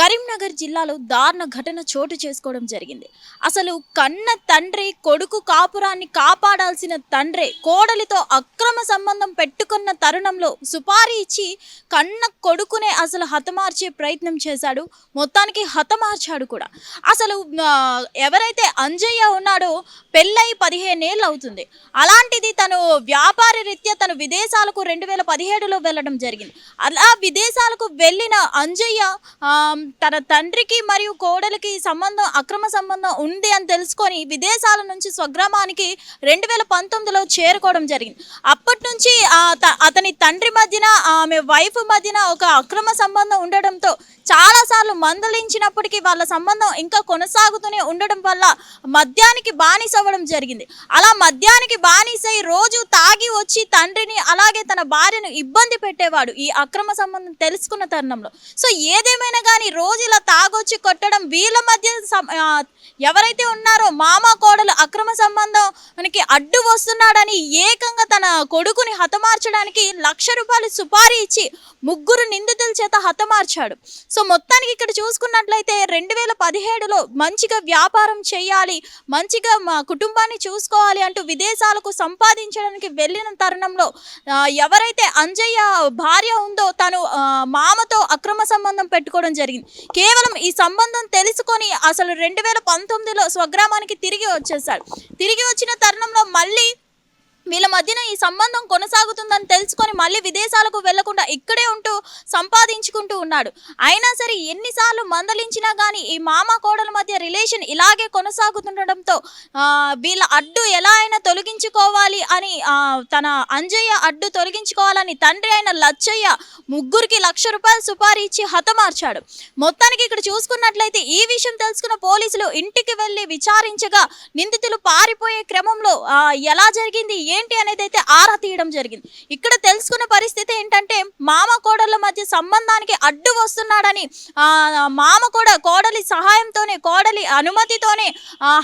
Karimnagar జిల్లాలో దారుణ ఘటన చోటు చేసుకోవడం జరిగింది. అసలు కన్న తండ్రి కొడుకు కాపురాన్ని కాపాడాల్సిన తండ్రి కోడలితో అక్రమ సంబంధం పెట్టుకున్న తరుణంలో సుపారీ ఇచ్చి కన్న కొడుకునే అసలు హతమార్చే ప్రయత్నం చేశాడు. మొత్తానికి హతమార్చాడు కూడా. అసలు ఎవరైతే అంజయ్య ఉన్నాడో పెళ్ళై పదిహేనేళ్ళు అవుతుంది. అలాంటిది తను వ్యాపార రీత్యా తను విదేశాలకు రెండు వేల పదిహేడులో వెళ్ళడం జరిగింది. అలా విదేశాలకు వెళ్ళిన అంజయ్య తన తండ్రికి మరియు కోడలికి సంబంధం అక్రమ సంబంధం ఉంది అని తెలుసుకొని విదేశాల నుంచి స్వగ్రామానికి రెండు వేల పంతొమ్మిదిలో చేరుకోవడం జరిగింది. అప్పటి నుంచి అతని తండ్రి మధ్యన ఆమె వైఫ్ మధ్యన ఒక అక్రమ సంబంధం ఉండడంతో చాలాసార్లు మందలించినప్పటికీ వాళ్ళ సంబంధం ఇంకా కొనసాగుతూనే ఉండడం వల్ల మద్యానికి బానిస అవ్వడం జరిగింది. అలా మద్యానికి బానిసై రోజు తాగి వచ్చి తండ్రిని అలాగే తన భార్యను ఇబ్బంది పెట్టేవాడు ఈ అక్రమ సంబంధం తెలుసుకున్న తరుణంలో. సో ఏదేమైనా కానీ రోజు ఇలా తాగొచ్చి కొట్టడం వీళ్ళ మధ్య ఎవరైతే ఉన్నారో మామ కోడలు అక్రమ సంబంధం మనకి అడ్డు వస్తున్నాడని ఏకంగా తన కొడుకుని హతమార్చడానికి లక్ష రూపాయలు సుపారీ ఇచ్చి ముగ్గురు నిందితుల చేత హతమార్చాడు. సో సో మొత్తానికి ఇక్కడ చూసుకున్నట్లయితే రెండు వేల పదిహేడులో మంచిగా వ్యాపారం చేయాలి మంచిగా మా కుటుంబాన్ని చూసుకోవాలి అంటూ విదేశాలకు సంపాదించడానికి వెళ్ళిన తరుణంలో ఎవరైతే అంజయ్య భార్య ఉందో తను మామతో అక్రమ సంబంధం పెట్టుకోవడం జరిగింది. కేవలం ఈ సంబంధం తెలుసుకొని అసలు రెండు వేల పంతొమ్మిదిలో స్వగ్రామానికి తిరిగి వచ్చేసాడు తిరిగి వచ్చిన తరుణంలో మళ్ళీ వీళ్ళ మధ్యన ఈ సంబంధం కొనసాగుతుందని తెలుసుకొని మళ్ళీ విదేశాలకు వెళ్ళకుండా ఇక్కడే ఉంటూ సంపాదించుకుంటూ ఉన్నాడు. అయినా సరే ఎన్నిసార్లు మందలించినా కానీ ఈ మామ కోడల మధ్య రిలేషన్ ఇలాగే కొనసాగుతుండడంతో వీళ్ళ అడ్డు ఎలా అయినా తొలగించుకోవాలి అని తన అంజయ్య అడ్డు తొలగించుకోవాలని తండ్రి అయిన లచ్చయ్య ముగ్గురికి లక్ష రూపాయలు సుపారీ ఇచ్చి హతమార్చాడు. మొత్తానికి ఇక్కడ చూసుకున్నట్లయితే ఈ విషయం తెలుసుకున్న పోలీసులు ఇంటికి వెళ్ళి విచారించగా నిందితులు పారిపోయే క్రమంలో ఎలా జరిగింది ఏంటి అనేది అయితే ఆరా తీయడం జరిగింది. ఇక్కడ తెలుసుకున్న పరిస్థితి ఏంటంటే మామ కోడళ్ళ మధ్య సంబంధానికి అడ్డు వస్తున్నాడని మామ కూడా కోడలి సహాయంతోనే కోడలి అనుమతితోనే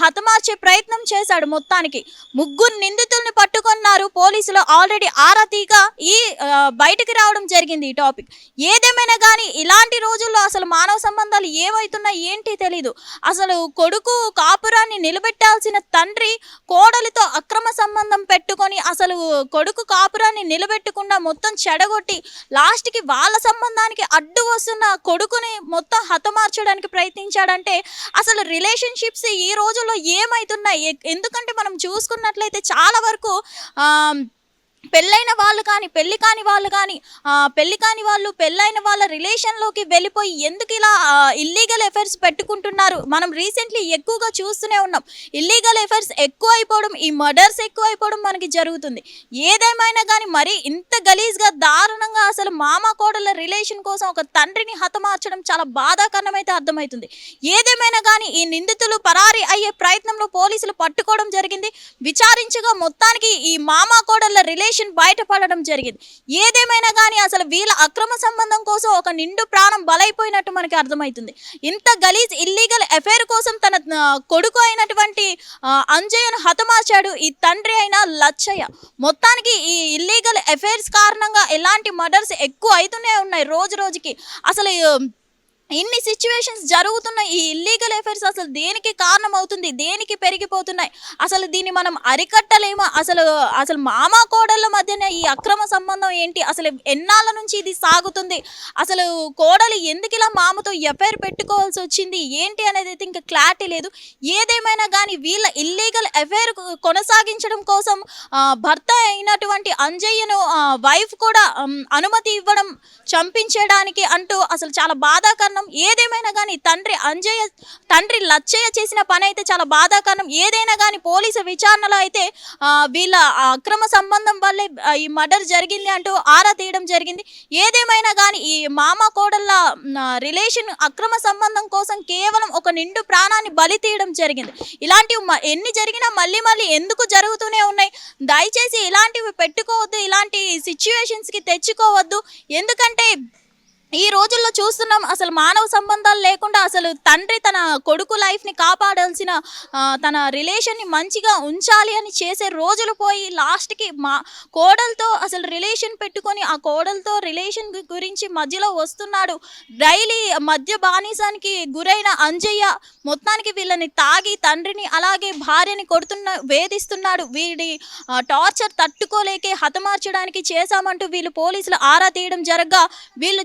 హతమార్చే ప్రయత్నం చేశాడు మొత్తానికి. ముగ్గురు నిందితుల్ని పట్టుకున్నారు. పోలీసులు ఆల్రెడీ ఆరా తీగా ఈ బయటకు బయటికి రావడం జరిగింది ఈ టాపిక్. ఏదేమైనా కానీ ఇలాంటి రోజుల్లో అసలు మానవ సంబంధాలు ఏమవుతున్నాయి ఏంటి తెలీదు. అసలు కొడుకు కాపురాన్ని నిలబెట్టాల్సిన తండ్రి కోడలితో అక్రమ సంబంధం పెట్టు పట్టుకొని అసలు కొడుకు కాపురాన్ని నిలబెట్టకుండా మొత్తం చెడగొట్టి లాస్ట్కి వాళ్ళ సంబంధానికి అడ్డు వస్తున్న కొడుకుని మొత్తం హతమార్చడానికి ప్రయత్నించాడంటే అసలు రిలేషన్షిప్స్ ఈ రోజుల్లో ఏమవుతున్నాయి ఎందుకంటే మనం చూసుకున్నట్లయితే చాలా వరకు పెళ్ళైన వాళ్ళు కానీ పెళ్ళి కాని వాళ్ళు కానీ పెళ్ళి పెళ్ళి కాని వాళ్ళు పెళ్ళైన వాళ్ళ రిలేషన్లోకి వెళ్ళిపోయి ఎందుకు ఇలా ఇల్లీగల్ ఎఫైర్స్ పెట్టుకుంటున్నారు? మనం రీసెంట్లీ ఎక్కువగా చూస్తూనే ఉన్నాం. ఇల్లీగల్ ఎఫైర్స్ ఎక్కువ అయిపోవడం ఈ మర్డర్స్ ఎక్కువ అయిపోవడం మనకి జరుగుతుంది. ఏదేమైనా కానీ మరి ఇంత గలీజ్గా దారుణంగా అసలు మామ కోడల రిలేషన్ కోసం ఒక తండ్రిని హతమార్చడం చాలా బాధాకరణం అయితే అర్థమవుతుంది. ఏదేమైనా కానీ ఈ నిందితులు పరారి అయ్యే ప్రయత్నంలో పోలీసులు పట్టుకోవడం జరిగింది. విచారించగా మొత్తానికి ఈ మామ కోడళ్ళ రిలేషన్ బయటపడడం జరిగింది. ఏదేమైనా కానీ అసలు వీళ్ళ అక్రమ సంబంధం కోసం ఒక నిండు ప్రాణం బలైపోయినట్టు మనకి అర్థమవుతుంది. ఇంత గలీజ్ ఇల్లీగల్ అఫైర్ కోసం తన కొడుకు అయినటువంటి అంజయ్యను హతమార్చాడు ఈ తండ్రి అయిన లచ్చయ్య. మొత్తానికి ఈ ఇల్లీగల్ అఫైర్స్ కారణంగా ఎలాంటి మర్డర్స్ ఎక్కువ అవుతూనే ఉన్నాయి రోజు రోజుకి. అసలు ఇన్ని సిచ్యువేషన్స్ జరుగుతున్న ఈ ఇల్లీగల్ ఎఫైర్స్ అసలు దేనికి కారణం అవుతుంది దేనికి పెరిగిపోతున్నాయి? అసలు దీన్ని మనం అరికట్టలేమా? అసలు అసలు మామ కోడళ్ళ మధ్యన ఈ అక్రమ సంబంధం ఏంటి? అసలు ఎన్నాళ్ళ నుంచి ఇది సాగుతుంది? అసలు కోడలు ఎందుకు ఇలా మామతో ఎఫైర్ పెట్టుకోవాల్సి వచ్చింది? ఏంటి అనేది అయితే ఇంకా క్లారిటీ లేదు. ఏదేమైనా కానీ వీళ్ళ ఇల్లీగల్ ఎఫైర్ కొనసాగించడం కోసం భర్త అయినటువంటి అంజయ్యను వైఫ్ కూడా అనుమతి ఇవ్వడం చంపించడానికి అంటూ అసలు చాలా బాధాకరణం ఏదేమైనా కానీ తండ్రి అంజయ్య తండ్రి లచ్చయ్య చేసిన పని అయితే చాలా బాధాకరణం ఏదైనా కానీ పోలీసు విచారణలో అయితే వీళ్ళ అక్రమ సంబంధం వల్లే ఈ మర్డర్ జరిగింది అంటూ ఆరా తీయడం జరిగింది. ఏదేమైనా కానీ ఈ మామ కోడళ్ళ రిలేషన్ అక్రమ సంబంధం కోసం కేవలం ఒక నిండు ప్రాణాన్ని బలి తీయడం జరిగింది. ఇలాంటివి మ- ఎన్ని జరిగినా మళ్ళీ మళ్ళీ ఎందుకు జరుగుతూనే ఉన్నాయి? దయచేసి ఇలాంటివి పెట్టుకోవద్దు ఇలాంటి సిచ్యువేషన్స్కి తెచ్చుకోవద్దు. ఎందుకంటే ఈ రోజుల్లో చూస్తున్నాం అసలు మానవ సంబంధాలు లేకుండా అసలు తండ్రి తన కొడుకు లైఫ్ని కాపాడాల్సిన తన రిలేషన్ని మంచిగా ఉంచాలి అని చేసే రోజులు పోయి లాస్ట్కి మా కోడలతో అసలు రిలేషన్ పెట్టుకొని ఆ కోడలతో రిలేషన్ గురించి మధ్యలో వస్తున్నాడు. డైలీ మద్య బానిసానికి గురైన అంజయ్య మొత్తానికి వీళ్ళని తాగి తండ్రిని అలాగే భార్యని కొడుతున్న వేధిస్తున్నాడు. వీడి టార్చర్ తట్టుకోలేకే హతమార్చడానికి చేశామంటూ వీళ్ళు పోలీసులు ఆరా తీయడం జరగగా. వీళ్ళు